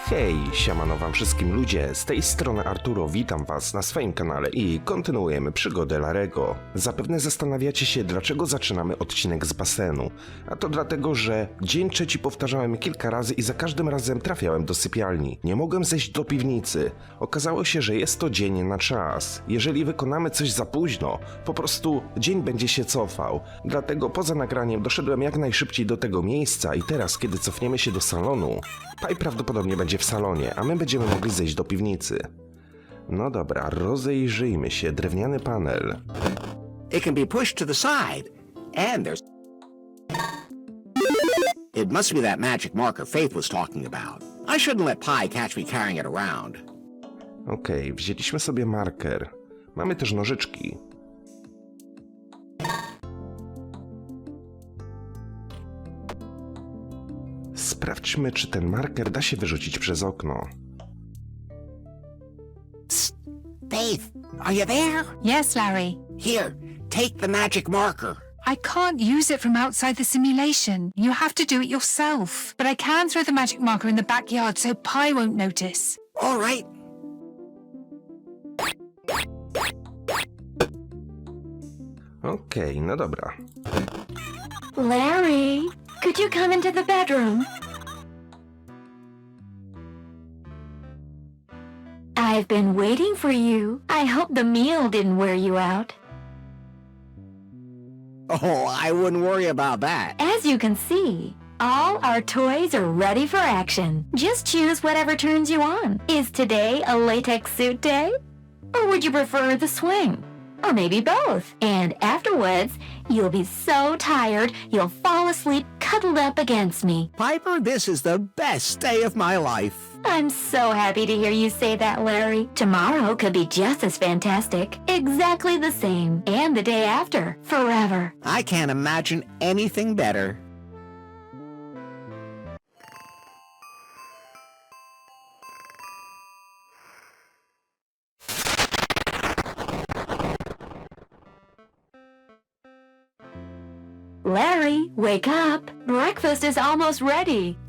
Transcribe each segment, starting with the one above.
Hej, siemano wam wszystkim ludzie, z tej strony Arturo, witam was na swoim kanale i kontynuujemy przygodę Larego. Zapewne zastanawiacie się, dlaczego zaczynamy odcinek z basenu. A to dlatego, że dzień trzeci powtarzałem kilka razy i za każdym razem trafiałem do sypialni. Nie mogłem zejść do piwnicy. Okazało się, że jest to dzień na czas. Jeżeli wykonamy coś za późno, po prostu dzień będzie się cofał. Dlatego poza nagraniem doszedłem jak najszybciej do tego miejsca i teraz, kiedy cofniemy się do salonu, Paj prawdopodobnie będzie w salonie, a my będziemy mogli zejść do piwnicy. No dobra, rozejrzyjmy się. Drewniany panel. It can be pushed to the side, and there's... It must be that magic marker Faith was talking about. I shouldn't let Pi catch me carrying it around. Okej, wzięliśmy sobie marker. Mamy też nożyczki. Sprawdźmy, czy ten marker da się wyrzucić przez okno. Faith, are you there? Yes, Larry. Here, take the magic marker. I can't use it from outside the simulation. You have to do it yourself. But I can throw the magic marker in the backyard so Pi won't notice. All right. Okej, no dobra. Larry, could you come into the bedroom? I've been waiting for you. I hope the meal didn't wear you out. Oh, I wouldn't worry about that. As you can see, all our toys are ready for action. Just choose whatever turns you on. Is today a latex suit day? Or would you prefer the swing? Or maybe both. And afterwards, you'll be so tired you'll fall asleep cuddled up against me. Piper, this is the best day of my life. I'm so happy to hear you say that, Larry. Tomorrow could be just as fantastic. Exactly the same. And the day after. Forever. I can't imagine anything better. Larry, wake up. Breakfast is almost ready.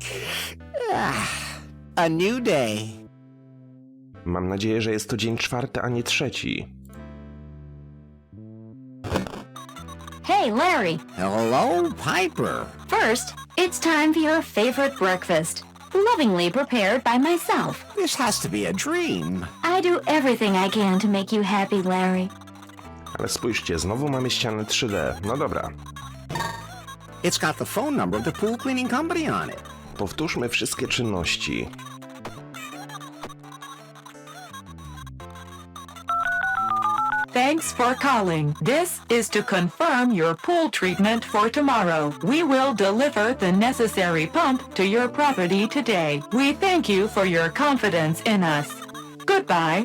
Ah. A new day. Mam nadzieję, że jest to dzień czwarty, a nie trzeci. Hey, Larry. Hello, Piper. First, it's time for your favorite breakfast. Lovingly prepared by myself. This has to be a dream. I do everything I can to make you happy, Larry. Ale spójrzcie, znowu mamy ścianę 3D. No dobra. It's got the phone number of the pool cleaning company on it. Powtórzmy wszystkie czynności. Thanks for calling. This is to confirm your pool treatment for tomorrow. We will deliver the necessary pump to your property today. We thank you for your confidence in us. Goodbye.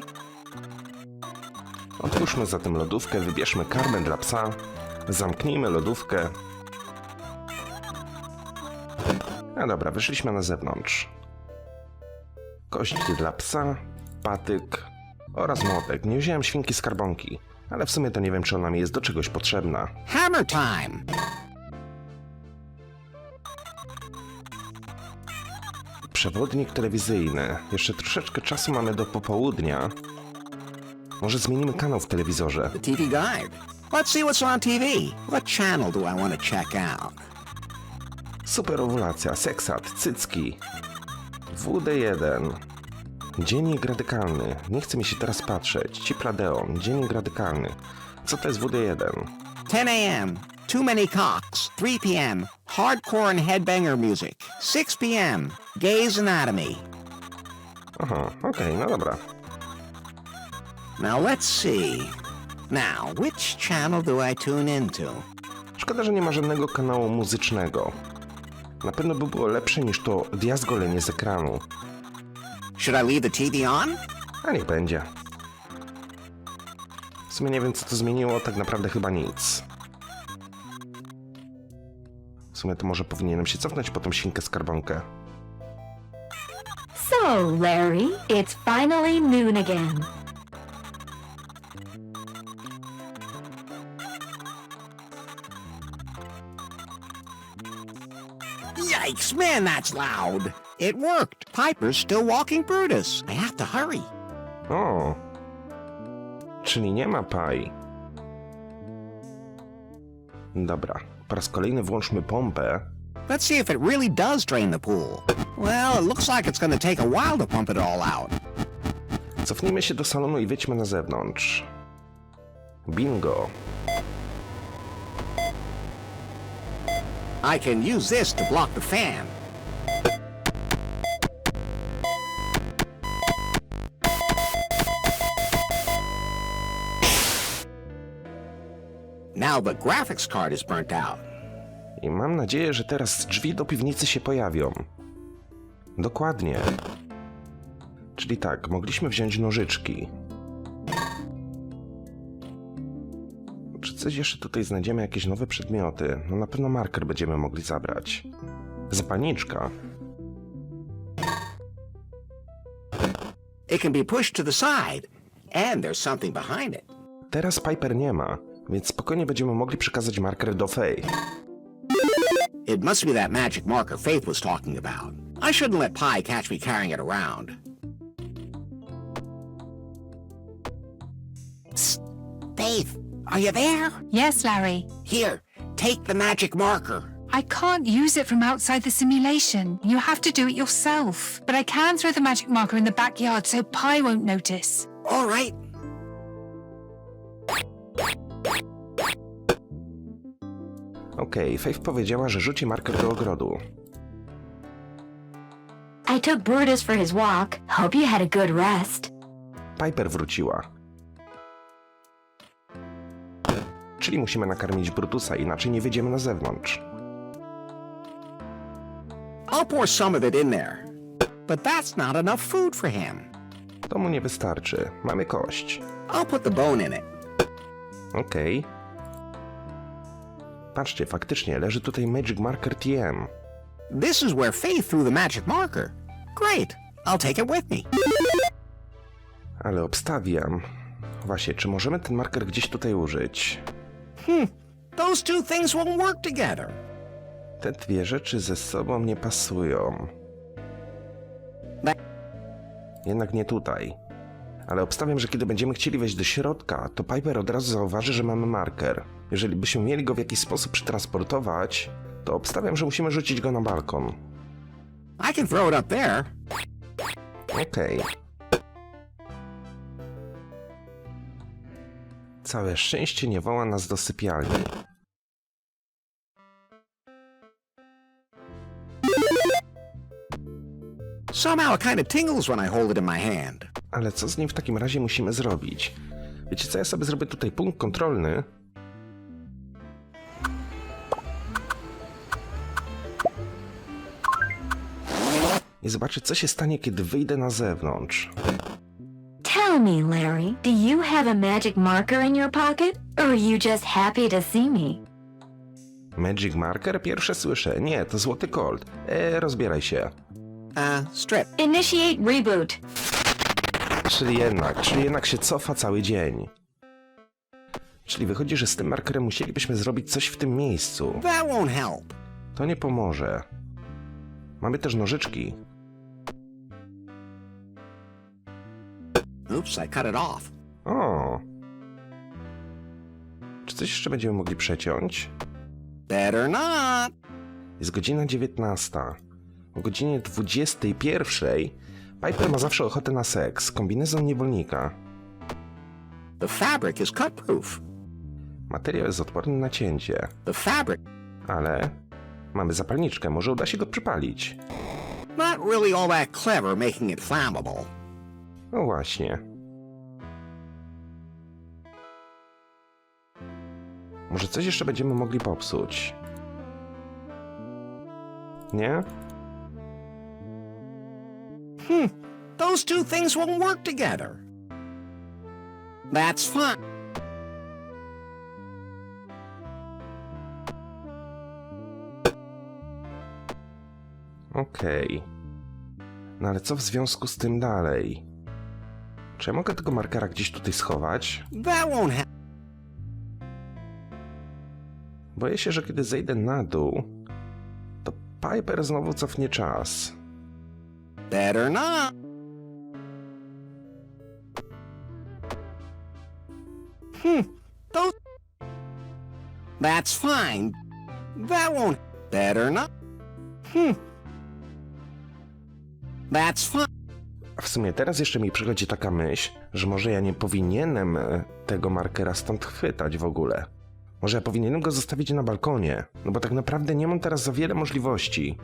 Otwórzmy zatem lodówkę, wybierzmy karmę dla psa, zamknijmy lodówkę. A dobra, wyszliśmy na zewnątrz. Kość dla psa, patyk oraz młotek. Nie wziąłem świnki skarbonki, ale w sumie to nie wiem, czy ona mi jest do czegoś potrzebna. Hammer time. Przewodnik telewizyjny. Jeszcze troszeczkę czasu mamy do popołudnia. Może zmienimy kanał w telewizorze. The TV guide. Let's see what's on TV. What channel do I want to check out? Superowulacja, seksat, cycki. WD1. Dziennik radykalny. Nie chce mi się teraz patrzeć. Cipladeon. Dziennik radykalny. Co to jest WD1? 10 a.m. Too many cocks. 3 p.m. Hardcore and headbanger music. 6 p.m. Gay's Anatomy. Aha, okej, no dobra. Now let's see. Now, which channel do I tune into? Szkoda, że nie ma żadnego kanału muzycznego. Na pewno by było lepsze niż to diazgolenie z ekranu. Should I leave the TV on? A niech będzie. W sumie nie wiem, co to zmieniło, tak naprawdę chyba nic. W sumie to może powinienem się cofnąć po tą świnkę skarbonkę. So, Larry, it's finally noon again. Yikes, man, that's loud. It worked. Piper's still walking Brutus. I have to hurry. O! Czyli nie ma paj. Dobra, po raz kolejny włączmy pompę. Let's see if it really does drain the pool. Well, it looks like it's to take a while to pump it all out. Cofnijmy się do salonu i wyjdźmy na zewnątrz. Bingo! I can use this to block the fan. Now the graphics card is burnt out. I mam nadzieję, że teraz drzwi do piwnicy się pojawią. Dokładnie. Czyli tak, mogliśmy wziąć nożyczki. Coś jeszcze tutaj znajdziemy, jakieś nowe przedmioty? No na pewno marker będziemy mogli zabrać. Zapalniczka. It can be pushed to the side, and there's something behind it. Teraz Piper nie ma, więc spokojnie będziemy mogli przekazać marker do Faye. It must be that magic marker Faith was talking about. I shouldn't let Pi catch me carrying it around. Psst. Faith, are you there? Yes, Larry. Here, take the magic marker. I can't use it from outside the simulation. You have to do it yourself. But I can throw the magic marker in the backyard so Pi won't notice. All right. Okej, Faith powiedziała, że rzuci marker do ogrodu. I took Brutus for his walk. Hope you had a good rest. Piper wróciła. Czyli musimy nakarmić Brutusa, inaczej nie wyjdziemy na zewnątrz. I'll pour some of it in there. But that's not enough food for him. To mu nie wystarczy. Mamy kość. I'll put the bone in it. Okej. Patrzcie, faktycznie leży tutaj Magic Marker TM. This is where Faith threw the magic marker. Great. I'll take it with me. Ale obstawiam. Właśnie, czy możemy ten marker gdzieś tutaj użyć? Those two things won't work together. Te dwie rzeczy ze sobą nie pasują. Jednak nie tutaj. Ale obstawiam, że kiedy będziemy chcieli wejść do środka, to Piper od razu zauważy, że mamy marker. Jeżeli byśmy mieli go w jakiś sposób przetransportować, to obstawiam, że musimy rzucić go na balkon. I can throw it up there. Okej. Całe szczęście nie woła nas do sypialni. Somehow it kind of tingles when I hold it in my hand. Ale co z nim w takim razie musimy zrobić? Wiecie co, ja sobie zrobię tutaj punkt kontrolny. I zobaczę, co się stanie, kiedy wyjdę na zewnątrz. Tell me, Larry, do you have a magic marker in your pocket? Or are you just happy to see me? Magic Marker? Pierwsze słyszę. Nie, to złoty Colt. E, rozbieraj się. Uh, strip. Initiate reboot. Czyli jednak, czyli jednak się cofa cały dzień. Czyli wychodzi, że z tym markerem musielibyśmy zrobić coś w tym miejscu. That won't help. To nie pomoże. Mamy też nożyczki. Oops, I cut it off. O! Czy coś jeszcze będziemy mogli przeciąć? Better not. Jest godzina 19. O godzinie 21 Piper ma zawsze ochotę na seks. Kombinezon niewolnika. The fabric is cut proof. Materiał jest odporny na cięcie. The fabric, Ale mamy zapalniczkę, może uda się go przypalić. not really all that clever making it flammable. No właśnie. Może coś jeszcze będziemy mogli popsuć? Nie? Those two things won't work together. That's fine. Okej. No ale co w związku z tym dalej? Czy ja mogę tego markera gdzieś tutaj schować? That won't help. Boję się, że kiedy zejdę na dół, to Piper znowu cofnie czas. Better not. Hmm. Those. That's fine. That won't. Better not. Hmm. That's fine. W sumie teraz jeszcze mi przychodzi taka myśl, że może ja nie powinienem e, tego markera stąd chwytać w ogóle. Może ja powinienem go zostawić na balkonie, no bo tak naprawdę nie mam teraz za wiele możliwości.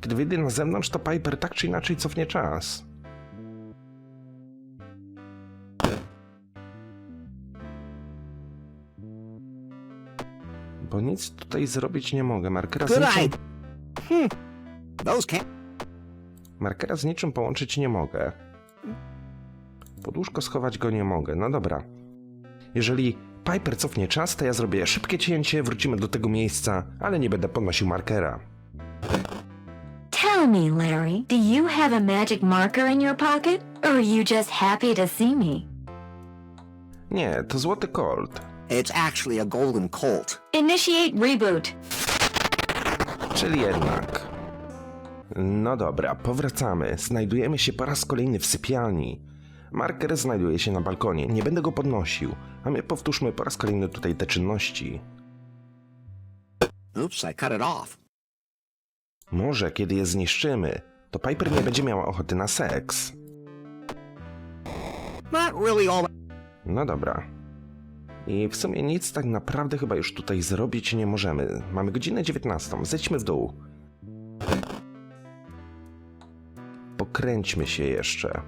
Kiedy wyjdę na zewnątrz, to Piper tak czy inaczej cofnie czas. Bo nic tutaj zrobić nie mogę. Markera z Good niczym, eye. Hmm. Those can't. Markera z niczym połączyć nie mogę. Pod łóżko schować go nie mogę. No dobra. Jeżeli Piper cofnie czas, to ja zrobię szybkie cięcie, wrócimy do tego miejsca, ale nie będę podnosił markera. Tell me, Larry, do you have a magic marker in your pocket? Or are you just happy to see me? Nie, to złoty Colt. It's actually a golden colt. Initiate reboot. Czyli jednak. No dobra, powracamy. Znajdujemy się po raz kolejny w sypialni. Marker znajduje się na balkonie, nie będę go podnosił, a my powtórzmy po raz kolejny tutaj te czynności. Oops, I cut it off. Może kiedy je zniszczymy, to Piper nie będzie miała ochoty na seks. Not really all. No dobra. I w sumie nic tak naprawdę chyba już tutaj zrobić nie możemy. Mamy godzinę 19, zejdźmy w dół. Pokręćmy się jeszcze.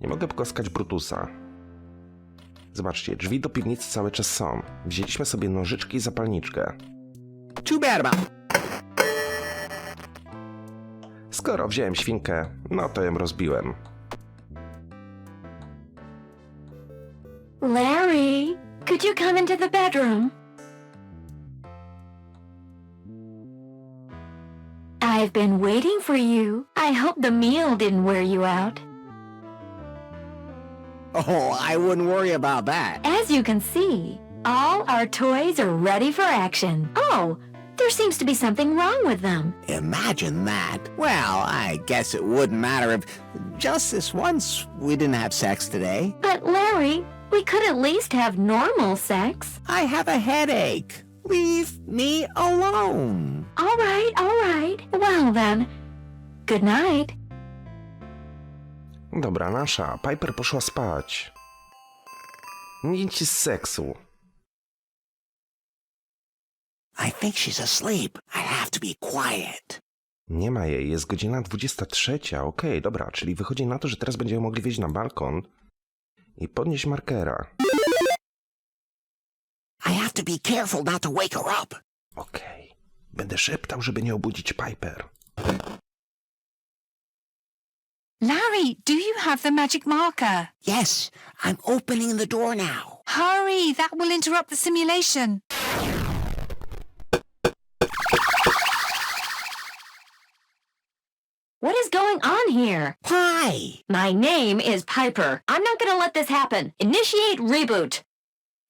Nie mogę pokoskać Brutusa. Zobaczcie, drzwi do piwnicy cały czas są. Wzięliśmy sobie nożyczki i zapalniczkę. Too bad about. Skoro wziąłem świnkę, no to ją rozbiłem. Larry, could you come into the bedroom? I've been waiting for you. I hope the meal didn't wear you out. Oh, I wouldn't worry about that. As you can see, all our toys are ready for action. Oh, there seems to be something wrong with them. Imagine that. Well, I guess it wouldn't matter if just this once we didn't have sex today. But Larry, we could at least have normal sex. I have a headache. Leave me alone. All right, all right. Well then, good night. Dobra, nasza. Piper poszła spać. Nic z seksu. I think she's asleep. I have to be quiet. Nie ma jej, jest godzina 23. Okej, dobra, czyli wychodzi na to, że teraz będziemy mogli wyjść na balkon i podnieść markera. I have to be careful not to wake her up. Okej. Będę szeptał, żeby nie obudzić Piper. Larry, do you have the magic marker? Yes, I'm opening the door now. Hurry, that will interrupt the simulation. What is going on here? Hi. My name is Piper. I'm not gonna let this happen. Initiate reboot.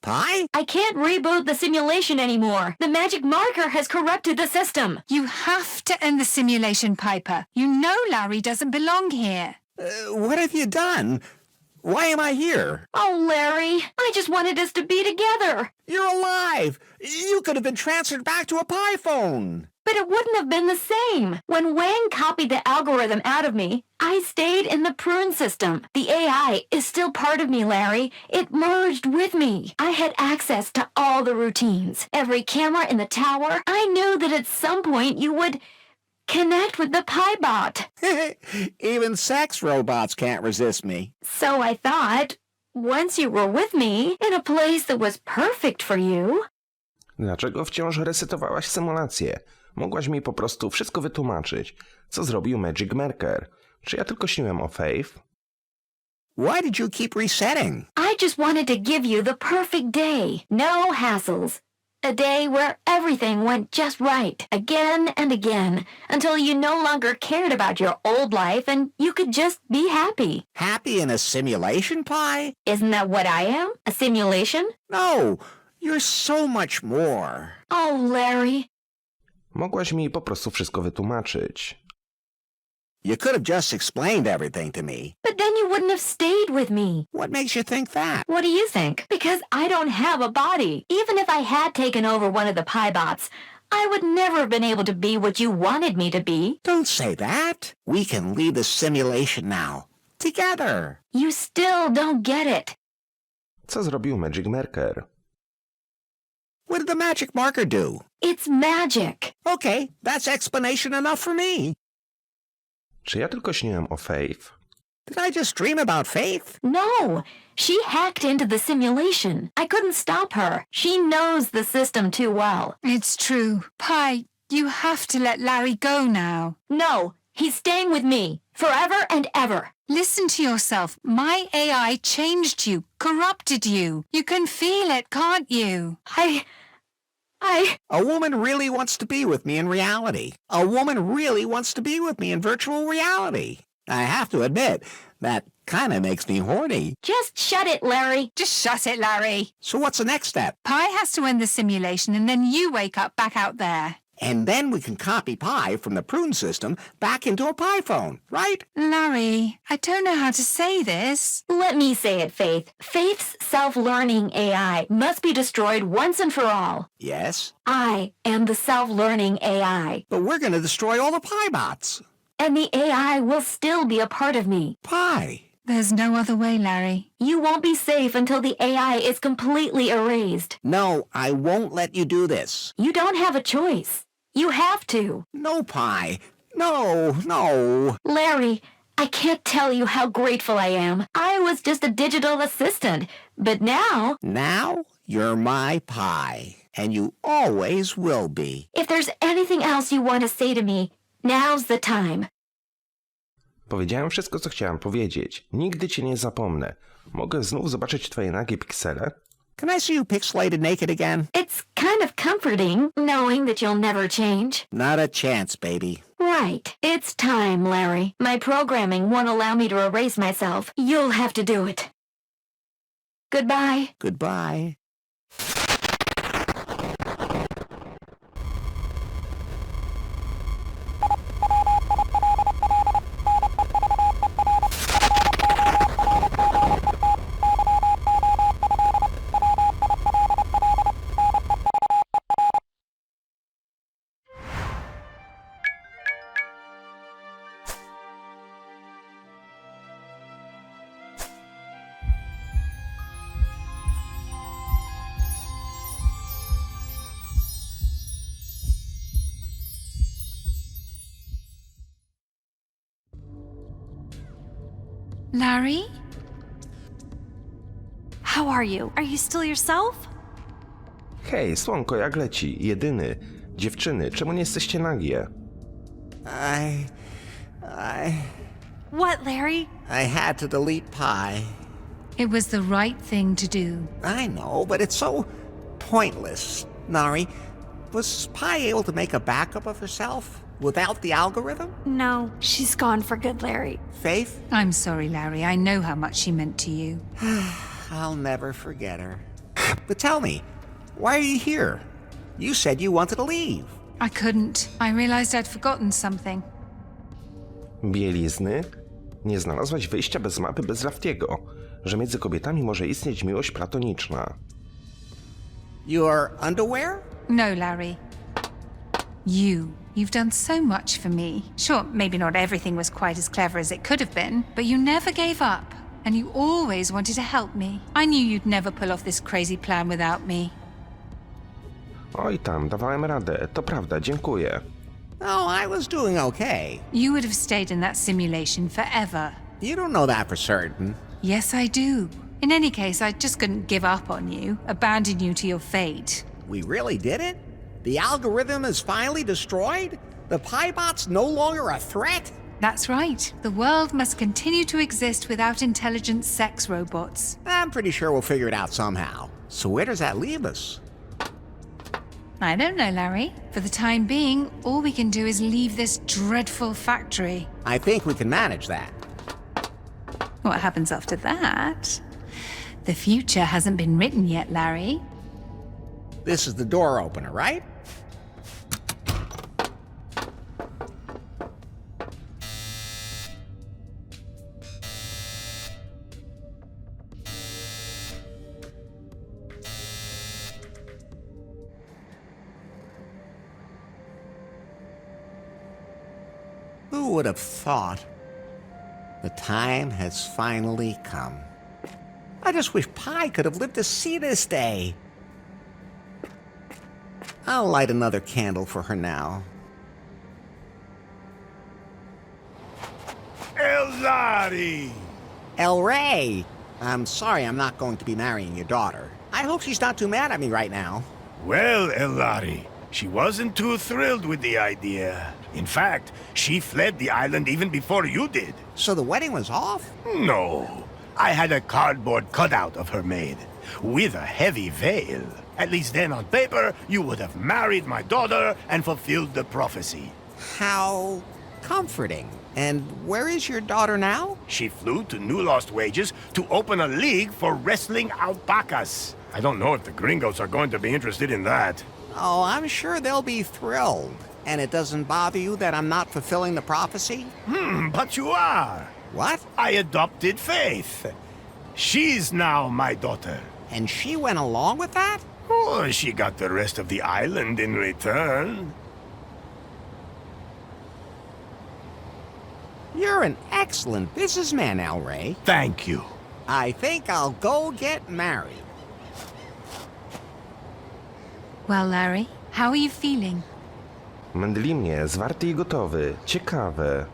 Pie? I can't reboot the simulation anymore. The magic marker has corrupted the system. You have to end the simulation, Piper. You know Larry doesn't belong here. Uh, what have you done? Why am I here? Oh, Larry, I just wanted us to be together. You're alive! You could have been transferred back to a pie phone! But it wouldn't have been the same. When Wang copied the algorithm out of me, I stayed in the prune system. The AI is still part of me, Larry. It merged with me. I had access to all the routines, every camera in the tower. I knew that at some point you would connect with the Piebot. Even sex robots can't resist me. So I thought, once you were with me in a place that was perfect for you, Dlaczego wciąż resetowałaś symulację? Mogłaś mi po prostu wszystko wytłumaczyć. Co zrobił Magic Marker? Czy ja tylko śniłem o Faith? Why did you keep resetting? I just wanted to give you the perfect day. No hassles. A day where everything went just right, again and again, until you no longer cared about your old life and you could just be happy. Happy in a simulation pie? Isn't that what I am? A simulation? No, you're so much more. Oh, Larry. Mogłaś mi po prostu wszystko wytłumaczyć. You could have just explained everything to me. But then you wouldn't have stayed with me. What makes you think that? What do you think? Because I don't have a body. Even if I had taken over one of the Piebots, I would never have been able to be what you wanted me to be. Don't say that. We can leave the simulation now. Together. You still don't get it. Co zrobił Magic Marker? What did the magic marker do? It's magic. Okay, that's explanation enough for me. Czy ja tylko śniłem o Faith? Did I just dream about Faith? No, she hacked into the simulation. I couldn't stop her. She knows the system too well. It's true. Pi, you have to let Larry go now. No, he's staying with me. Forever and ever. Listen to yourself. My AI changed you, corrupted you. You can feel it, can't you? I... I... A woman really wants to be with me in reality. A woman really wants to be with me in virtual reality. I have to admit, that kind of makes me horny. Just shut it, Larry. Just shut it, Larry. So what's the next step? Pi has to end the simulation and then you wake up back out there. And then we can copy Pi from the prune system back into a Pi phone, right? Larry, I don't know how to say this. Let me say it, Faith. Faith's self-learning AI must be destroyed once and for all. Yes. I am the self-learning AI, But we're going to destroy all the Pi bots. and the AI will still be a part of me. Pi. There's no other way, Larry. You won't be safe until the AI is completely erased. No, I won't let you do this. You don't have a choice. You have to. No, Pi. No, no. Larry, I can't tell you how grateful I am. I was just a digital assistant, but now, Now you're my Pi, and you always will be. if there's anything else you want to say to me, now's the time. Powiedziałem wszystko, co chciałem powiedzieć. Nigdy cię nie zapomnę. Mogę znów zobaczyć twoje nagie piksele? Can I see you pixelated naked again? It's kind of comforting knowing that you'll never change. Not a chance, baby. Right. It's time, Larry. My programming won't allow me to erase myself. You'll have to do it. Goodbye. Goodbye. Larry? How are you? Are you still yourself? Hej, słonko, jak leci? Jedyny. Dziewczyny, czemu nie jesteście nagie? I. I. What, Larry? I had to delete Pi. It was the right thing to do. I know, but it's so pointless. Nari, was Pi able to make a backup of herself without the algorithm? No, she's gone for good, Larry. Faith? I'm sorry, Larry. I know how much she meant to you. I'll never forget her. But tell me, why are you here? You said you wanted to leave. I couldn't. I realized I'd forgotten something. Bielizny? Nie znalazłaś wyjścia bez mapy bez Raftiego, że między kobietami może istnieć miłość platoniczna. Your underwear? No, Larry. You. You've done so much for me. Sure, maybe not everything was quite as clever as it could have been, but you never gave up, and you always wanted to help me. I knew you'd never pull off this crazy plan without me. Oj tam, dawałem radę, to prawda, dziękuję. Oh, I was doing okay. You would have stayed in that simulation forever. You don't know that for certain. Yes, I do. In any case, I just couldn't give up on you, abandon you to your fate. We really did it? The algorithm is finally destroyed? The Piebot's no longer a threat? That's right. The world must continue to exist without intelligent sex robots. I'm pretty sure we'll figure it out somehow. So where does that leave us? I don't know, Larry. For the time being, all we can do is leave this dreadful factory. I think we can manage that. What happens after that? The future hasn't been written yet, Larry. This is the door opener, right? Would have thought? The time has finally come. I just wish Pi could have lived to see this day. I'll light another candle for her now. Elzari! El Rey! I'm sorry I'm not going to be marrying your daughter. I hope she's not too mad at me right now. Well, Elari, she wasn't too thrilled with the idea. In fact, she fled the island even before you did. So the wedding was off? No, I had a cardboard cutout of her made, with a heavy veil. At least then, on paper, you would have married my daughter and fulfilled the prophecy. How comforting. And where is your daughter now? She flew to New Lost Wages to open a league for wrestling alpacas. I don't know if the gringos are going to be interested in that. Oh, I'm sure they'll be thrilled. And it doesn't bother you that I'm not fulfilling the prophecy? Hmm, but you are. What? I adopted Faith. She's now my daughter. And she went along with that? Oh, she got the rest of the island in return. You're an excellent businessman, El Rey. Thank you. I think I'll go get married. Well, Larry, how are you feeling? Mędli mnie, zwarty i gotowy. Ciekawe.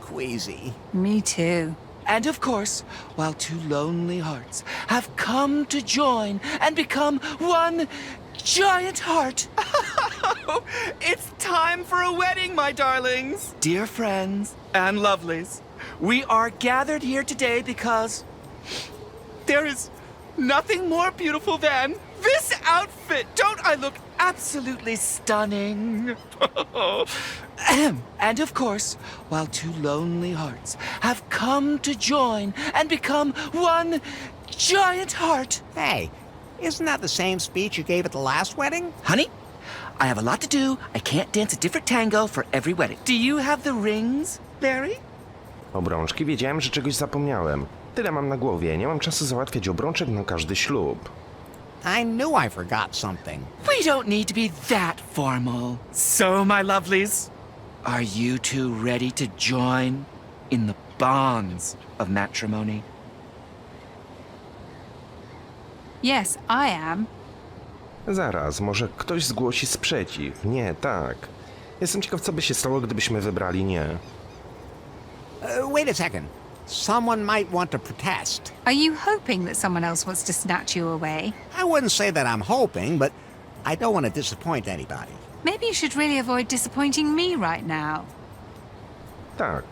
Queasy. Me too. And of course, while two lonely hearts have come to join and become one giant heart. it's time for a wedding, my darlings. Dear friends and lovelies, we are gathered here today because there is nothing more beautiful than this outfit. Don't I look absolutely stunning? Ahem. and of course, while two lonely hearts have come to join and become one giant heart. Hey, isn't that the same speech you gave at the last wedding? Honey, I have a lot to do. I can't dance a different tango for every wedding. Do you have the rings, Larry? Obrączki wiedziałem, że czegoś zapomniałem. Tyle mam na głowie, nie mam czasu załatwiać obrączek na każdy ślub. I knew I forgot something. We don't need to be that formal. So, my lovelies, are you two ready to join in the bonds of matrimony? Yes, I am. Zaraz, może ktoś zgłosi sprzeciw. Nie, tak. Jestem ciekaw, co by się stało, gdybyśmy wybrali nie. Uh, wait a second. Someone might want to protest. Are you hoping that someone else wants to snatch you away? I wouldn't say that I'm hoping, but I don't want to disappoint anybody. Maybe you should really avoid disappointing me right now. Tak.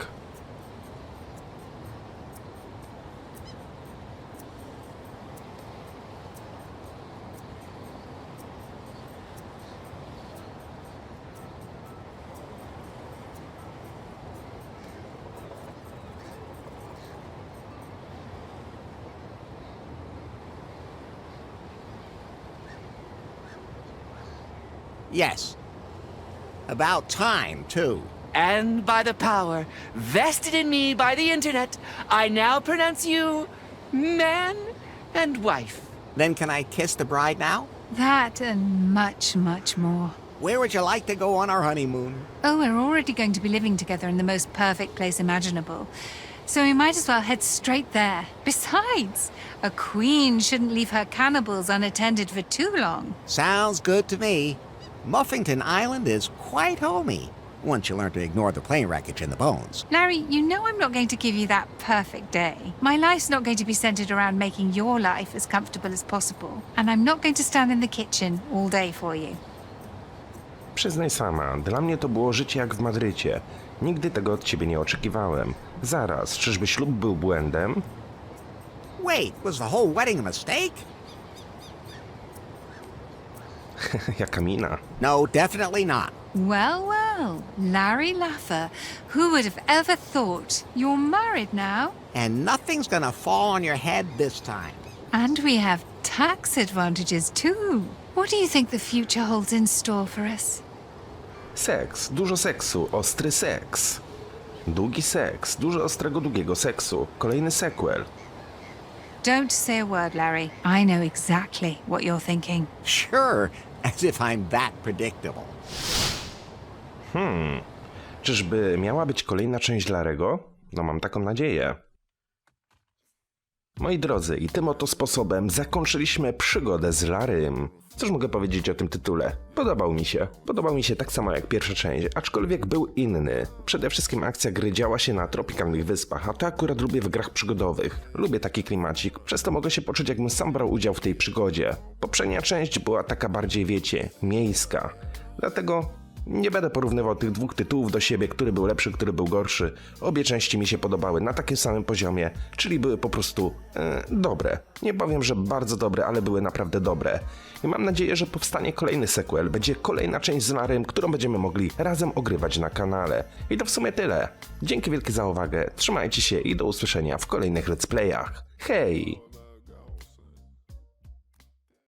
Yes. About time, too. And by the power vested in me by the internet, I now pronounce you man and wife. Then can I kiss the bride now? That and much, much more. Where would you like to go on our honeymoon? Oh, we're already going to be living together in the most perfect place imaginable. So we might as well head straight there. Besides, a queen shouldn't leave her cannibals unattended for too long. Sounds good to me. Muffington Island is quite homey, once you learn to ignore the plane wreckage and the bones. Larry, you know I'm not going to give you that perfect day. My life's not going to be centered around making your life as comfortable as possible. And I'm not going to stand in the kitchen all day for you. Przyznaj sama, dla mnie to było życie jak w Madrycie. Nigdy tego od ciebie nie oczekiwałem. Zaraz, czyżby ślub był błędem? Wait, was the whole wedding a mistake? Jaka mina. No, definitely not. Well, well, Larry Laffer, who would have ever thought? You're married now, And nothing's gonna fall on your head this time. and we have tax advantages too. What do you think the future holds in store for us? Seks, dużo seksu, ostry seks. Długi seks, dużo ostrego, długiego seksu. Kolejny sequel. Don't say a word, Larry. I know exactly what you're thinking. Sure, as if I'm that predictable. Czyżby miała być kolejna część Larego? No mam taką nadzieję. Moi drodzy, i tym oto sposobem zakończyliśmy przygodę z Larym. Cóż mogę powiedzieć o tym tytule? Podobał mi się. Podobał mi się tak samo jak pierwsza część, aczkolwiek był inny. Przede wszystkim akcja gry działa się na tropikalnych wyspach, a to akurat lubię w grach przygodowych. Lubię taki klimacik, przez to mogę się poczuć jakbym sam brał udział w tej przygodzie. Poprzednia część była taka bardziej, wiecie, miejska. Dlatego nie będę porównywał tych dwóch tytułów do siebie, który był lepszy, który był gorszy. Obie części mi się podobały na takim samym poziomie, czyli były po prostu e, dobre. Nie powiem, że bardzo dobre, ale były naprawdę dobre. I mam nadzieję, że powstanie kolejny sequel, będzie kolejna część z Larym, którą będziemy mogli razem ogrywać na kanale. I to w sumie tyle. Dzięki wielkie za uwagę, trzymajcie się i do usłyszenia w kolejnych let's playach. Hej!